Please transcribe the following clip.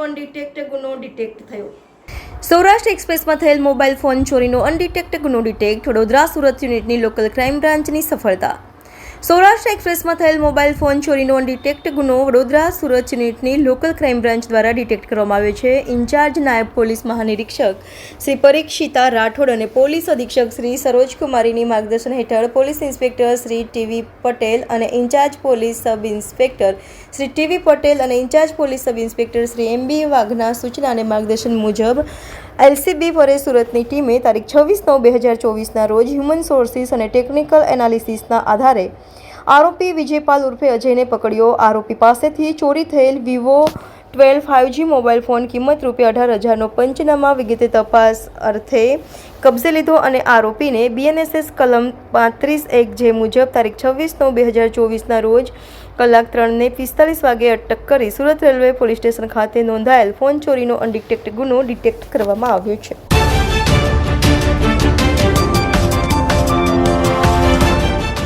અનડિટેક્ટ ગુનો ડિટેક્ટ થયો. સૌરાષ્ટ્ર એક્સપ્રેસમાં થયેલ મોબાઈલ ફોન ચોરીનો અનડિટેક્ટ ગુનો ડિટેક્ટ વડોદરા સુરત યુનિટની લોકલ ક્રાઇમ બ્રાન્ચની સફળતા સૌરાષ્ટ્ર એક્સપ્રેસમાં થયેલ મોબાઈલ ફોન ચોરીનો ડિટેક્ટ ગુનો વડોદરા, સુરત યુનિટની લોકલ ક્રાઇમ બ્રાન્ચ દ્વારા ડિટેક્ટ કરવામાં આવ્યો છે. ઇન્ચાર્જ નાયબ પોલીસ મહાનિરીક્ષક શ્રી પરીક્ષિતા રાઠોડ અને પોલીસ અધિક્ષક શ્રી સરોજકુમારીની માર્ગદર્શન હેઠળ police inspector Shri TV Patel અને incharge police sub inspector Shri TV Patel અને incharge police sub inspector Shri M B વાઘના સૂચના અને માર્ગદર્શન મુજબ એલસીબી ફરે સુરતની ટીમે તારીખ છવ્વીસ નવ બે હજાર ચોવીસના રોજ હ્યુમન સોર્સિસ અને ટેકનિકલ એનાલિસિસના આધારે આરોપી વિજયપાલ ઉર્ફે અજયને પકડ્યો. આરોપી પાસેથી ચોરી થયેલ Vivo twelve five G mobile phone કિંમત રૂપિયા અઢાર હજારનો પંચનામા વિગતે તપાસ અર્થે કબજે લીધો અને આરોપીને બીએનએસએસ કલમ પાંત્રીસ એક જે મુજબ તારીખ છવ્વીસ નવ બે હજાર ચોવીસના રોજ કલાક ત્રણને પિસ્તાલીસ વાગે અટક કરી સુરત રેલવે પોલીસ સ્ટેશન ખાતે નોંધાયેલ ફોન ચોરીનો અનડિટેક્ટ ગુનો ડિટેક્ટ કરવામાં આવ્યો છે.